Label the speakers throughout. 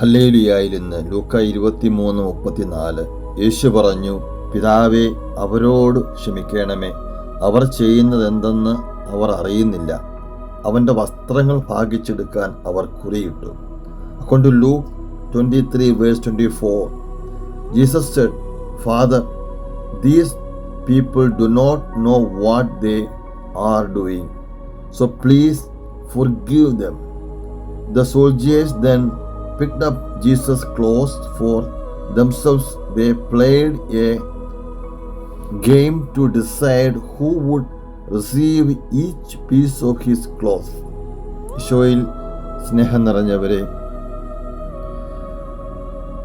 Speaker 1: ഹല്ലേലിയായിരുന്ന് ലൂക്ക ഇരുപത്തിമൂന്ന് മുപ്പത്തിനാല്. യേശു പറഞ്ഞു പിതാവെ അവരോട് ക്ഷമിക്കണമേ. അവർ ചെയ്യുന്നതെന്തെന്ന് അവർ അറിയുന്നില്ല. അവന്റെ വസ്ത്രങ്ങൾ ഭാഗിച്ചെടുക്കാൻ അവർ കുറിയിട്ടു. Account Luke twenty three verse twenty four Jesus said father these people do not know what they are doing so please forgive them the soldiers then picked up Jesus' clothes for themselves. They played a game to decide who would receive each piece of his cloth. ഈശോയിൽ സ്നേഹം നിറഞ്ഞവരെ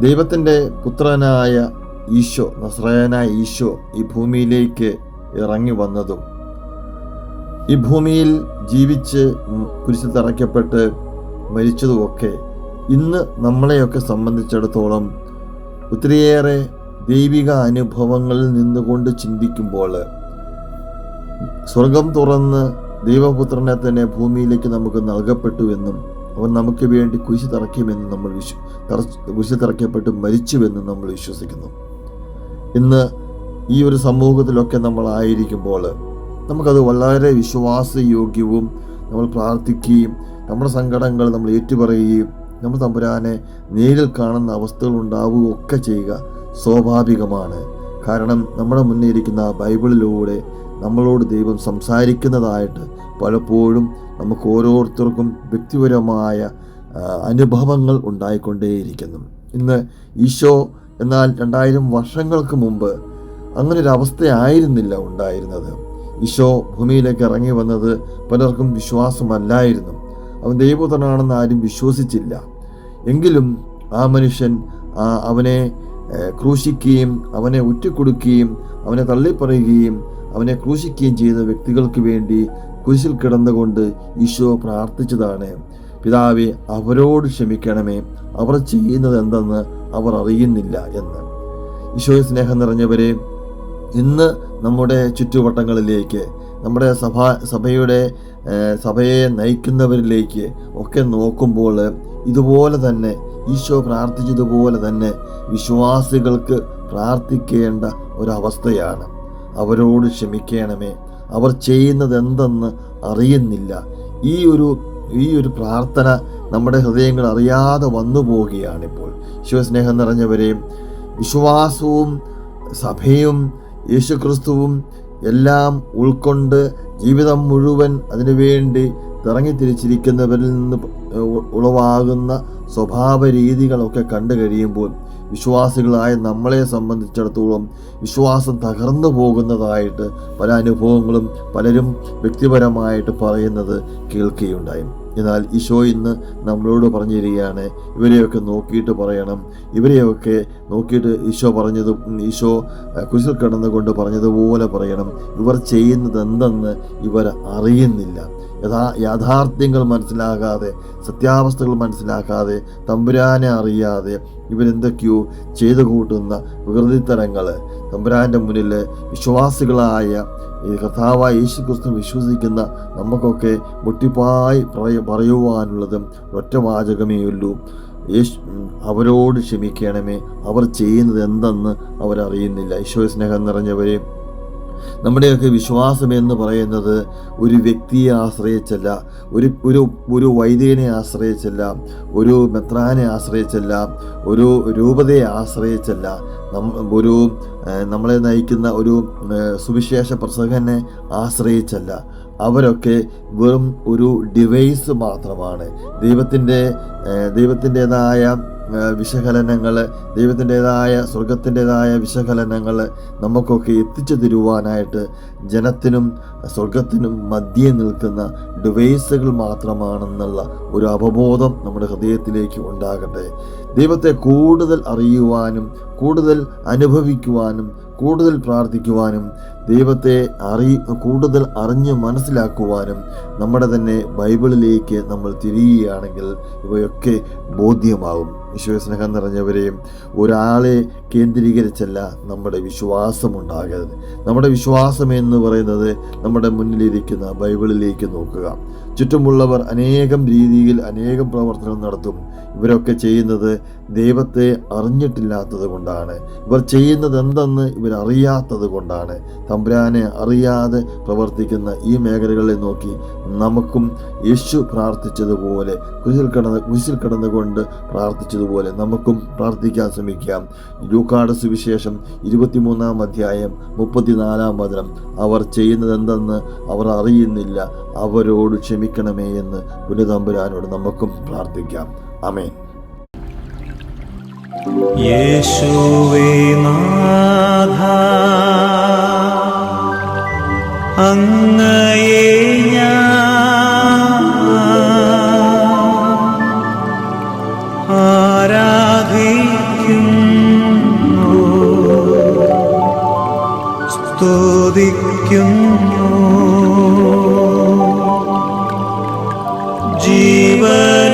Speaker 1: ദൈവത്തിന്റെ പുത്രനായ ഈശോ നസ്രയനായ ഈശോ ഈ ഭൂമിയിലേക്ക് ഇറങ്ങി വന്നതും ഈ ഭൂമിയിൽ ജീവിച്ച് കുരിശിൽ തറയ്ക്കപ്പെട്ട് മരിച്ചതുമൊക്കെ ഇന്ന് നമ്മളെയൊക്കെ സംബന്ധിച്ചിടത്തോളം ഒത്തിരിയേറെ ദൈവിക അനുഭവങ്ങളിൽ നിന്നുകൊണ്ട് ചിന്തിക്കുമ്പോൾ സ്വർഗം തുറന്ന് ദൈവപുത്രനെ തന്നെ ഭൂമിയിലേക്ക് നമുക്ക് നൽകപ്പെട്ടു എന്നും അവൻ നമുക്ക് വേണ്ടി കുശി തറയ്ക്കുമെന്ന് നമ്മൾ വിശ്വ കുരിശ് തറയ്ക്കപ്പെട്ട് മരിച്ചുവെന്നും നമ്മൾ വിശ്വസിക്കുന്നു. ഇന്ന് ഈ ഒരു സമൂഹത്തിലൊക്കെ നമ്മളായിരിക്കുമ്പോൾ നമുക്കത് വളരെ വിശ്വാസയോഗ്യവും നമ്മൾ പ്രാർത്ഥിക്കുകയും നമ്മുടെ സങ്കടങ്ങൾ നമ്മൾ ഏറ്റുപറയുകയും നമ്മൾ തമ്പുരാനെ നേരിൽ കാണുന്ന അവസ്ഥകൾ ഉണ്ടാവുകയും ഒക്കെ ചെയ്യുക സ്വാഭാവികമാണ്. കാരണം നമ്മുടെ മുന്നേ ഇരിക്കുന്ന ബൈബിളിലൂടെ നമ്മളോട് ദൈവം സംസാരിക്കുന്നതായിട്ട് പലപ്പോഴും നമുക്ക് ഓരോരുത്തർക്കും വ്യക്തിപരമായ അനുഭവങ്ങൾ ഉണ്ടായിക്കൊണ്ടേയിരിക്കുന്നു. ഇന്ന് ഈശോ എന്നാൽ രണ്ടായിരം വർഷങ്ങൾക്ക് മുമ്പ് അങ്ങനെ ഒരു അവസ്ഥയായിരുന്നില്ല ഉണ്ടായിരുന്നത്. ഈശോ ഭൂമിയിലേക്ക് ഇറങ്ങി വന്നത് പലർക്കും വിശ്വാസമല്ലായിരുന്നു. അവൻ ദൈവപുത്രനാണെന്ന് ആരും വിശ്വസിച്ചില്ല. എങ്കിലും ആ മനുഷ്യൻ അവനെ ക്രൂശിക്കുകയും അവനെ ഉറ്റിക്കൊടുക്കുകയും അവനെ തള്ളിപ്പറയുകയും അവനെ ക്രൂശിക്കുകയും ചെയ്ത വ്യക്തികൾക്ക് വേണ്ടി കുരിശിൽ കിടന്നുകൊണ്ട് ഈശോ പ്രാർത്ഥിച്ചതാണ്. പിതാവെ അവരോട് ക്ഷമിക്കണമേ. അവർ ചെയ്യുന്നത് എന്തെന്ന് അവർ അറിയുന്നില്ല എന്ന്. ഈശോയെ സ്നേഹം നിറഞ്ഞവരെ ഇന്ന് നമ്മുടെ ചുറ്റുവട്ടങ്ങളിലേക്ക് നമ്മുടെ സഭ സഭയുടെ സഭയെ നയിക്കുന്നവരിലേക്ക് ഒക്കെ നോക്കുമ്പോൾ ഇതുപോലെ തന്നെ ഈശോ പ്രാർത്ഥിച്ചതുപോലെ തന്നെ വിശ്വാസികൾക്ക് പ്രാർത്ഥിക്കേണ്ട ഒരവസ്ഥയാണ്. അവരോട് ക്ഷമിക്കണമേ. അവർ ചെയ്യുന്നത് എന്തെന്ന് അറിയുന്നില്ല. ഈ ഒരു ഈ ഒരു പ്രാർത്ഥന നമ്മുടെ ഹൃദയങ്ങൾ അറിയാതെ വന്നു പോവുകയാണിപ്പോൾ ശിവസ്നേഹം നിറഞ്ഞവരെയും വിശ്വാസവും സഭയും യേശുക്രിസ്തുവും എല്ലാം ഉൾക്കൊണ്ട് ജീവിതം മുഴുവൻ അതിനുവേണ്ടി തിറങ്ങിത്തിരിച്ചിരിക്കുന്നവരിൽ നിന്ന് ഉളവാകുന്ന സ്വഭാവ രീതികളൊക്കെ കണ്ടു കഴിയുമ്പോൾ വിശ്വാസികളായ നമ്മളെ സംബന്ധിച്ചിടത്തോളം വിശ്വാസം തകർന്നു പോകുന്നതായിട്ട് പല അനുഭവങ്ങളും പലരും വ്യക്തിപരമായിട്ട് പറയുന്നത് കേൾക്കുകയുണ്ടായി. എന്നാൽ ഈശോ ഇന്ന് നമ്മളോട് പറഞ്ഞു തരികയാണ് ഇവരെയൊക്കെ നോക്കിയിട്ട് പറയണം. ഇവരെയൊക്കെ നോക്കിയിട്ട് ഈശോ പറഞ്ഞത് ഈശോ കുശിൽ കിടന്നുകൊണ്ട് പറഞ്ഞതുപോലെ പറയണം. ഇവർ ചെയ്യുന്നത് എന്തെന്ന് ഇവർ അറിയുന്നില്ല. യഥാ യാഥാർത്ഥ്യങ്ങൾ മനസ്സിലാകാതെ സത്യാവസ്ഥകൾ മനസ്സിലാക്കാതെ തമ്പുരാനെ അറിയാതെ ഇവരെന്തൊക്കെയോ ചെയ്തു കൂട്ടുന്ന വികൃതിത്തരങ്ങൾ തമ്പുരാന്റെ മുന്നിൽ വിശ്വാസികളായ ഈ കർത്താവായ യേശു ക്രിസ്തു വിശ്വസിക്കുന്ന നമുക്കൊക്കെ മുട്ടിപ്പായി പറയ പറയുവാനുള്ളത് ഒറ്റ യേശു അവരോട് ക്ഷമിക്കണമേ. അവർ ചെയ്യുന്നത് എന്തെന്ന് അവരറിയുന്നില്ല. ഈശോ സ്നേഹം നിറഞ്ഞവരെ നമ്മുടെയൊക്കെ വിശ്വാസം എന്ന് പറയുന്നത് ഒരു വ്യക്തിയെ ആശ്രയിച്ചല്ല ഒരു ഒരു ഒരു വൈദികനെ ആശ്രയിച്ചല്ല ഒരു മെത്രാനെ ആശ്രയിച്ചല്ല ഒരു രൂപതയെ ആശ്രയിച്ചല്ല. ഒരു നമ്മളെ നയിക്കുന്ന ഒരു സുവിശേഷ പ്രസംഗനെ ആശ്രയിച്ചല്ല. അവരൊക്കെ വെറും ഒരു ഡിവൈസ് മാത്രമാണ്. ദൈവത്തിന്റെ ദൈവത്തിന്റെതായ വിശകലനങ്ങൾ ദൈവത്തിന്റെതായ സ്വർഗത്തിന്റെതായ വിശകലനങ്ങൾ നമുക്കൊക്കെ എത്തിച്ചു തരുവാനായിട്ട് ജനത്തിനും സ്വർഗത്തിനും മധ്യേ നിൽക്കുന്ന ഡിവൈസുകൾ മാത്രമാണെന്നുള്ള ഒരു അവബോധം നമ്മുടെ ഹൃദയത്തിലേക്ക് ഉണ്ടാകട്ടെ. ദൈവത്തെ കൂടുതൽ അറിയുവാനും കൂടുതൽ അനുഭവിക്കുവാനും കൂടുതൽ പ്രാർത്ഥിക്കുവാനും ദൈവത്തെ അറി കൂടുതൽ അറിഞ്ഞ് മനസ്സിലാക്കുവാനും നമ്മുടെ തന്നെ ബൈബിളിലേക്ക് നമ്മൾ തിരിയുകയാണെങ്കിൽ ഇവയൊക്കെ ബോധ്യമാകും. ഈശോ സ്നേഹം നിറഞ്ഞവരെയും ഒരാളെ കേന്ദ്രീകരിച്ചല്ല നമ്മുടെ വിശ്വാസം ഉണ്ടാകരുത് നമ്മുടെ വിശ്വാസം എന്ന് പറയുന്നത് നമ്മുടെ മുന്നിലിരിക്കുന്ന ബൈബിളിലേക്ക് നോക്കുക. ചുറ്റുമുള്ളവർ അനേകം രീതിയിൽ അനേകം പ്രവർത്തനം നടത്തും. ഇവരൊക്കെ ചെയ്യുന്നത് ദൈവത്തെ അറിഞ്ഞിട്ടില്ലാത്തത് കൊണ്ടാണ്. ഇവർ ചെയ്യുന്നത് എന്തെന്ന് ഇവരറിയാത്തത് കൊണ്ടാണ്. തമ്പുരാനെ അറിയാതെ പ്രവർത്തിക്കുന്ന ഈ മേഖലകളെ നോക്കി നമുക്കും യേശു പ്രാർത്ഥിച്ചതുപോലെ കുശിൽ കിടന്ന് കുശിൽ കിടന്നുകൊണ്ട് പ്രാർത്ഥിച്ചതുപോലെ നമുക്കും പ്രാർത്ഥിക്കാൻ ശ്രമിക്കാം. ലൂക്കാട് സുവിശേഷം ഇരുപത്തിമൂന്നാം അധ്യായം മുപ്പത്തിനാലാം വചനം. അവർ ചെയ്യുന്നത് എന്തെന്ന് അവർ അറിയുന്നില്ല. അവരോട് ക്ഷമിക്കണമേ എന്ന് പുനിതമ്പുരാനോട് നമുക്കും പ്രാർത്ഥിക്കാം. അമേൻ
Speaker 2: യേശുവേ നാഥ അങ്ങയെ ആരാധിക്കുന്നു സ്തുതിക്കുന്നു. ജീവനുമെൻ്റെ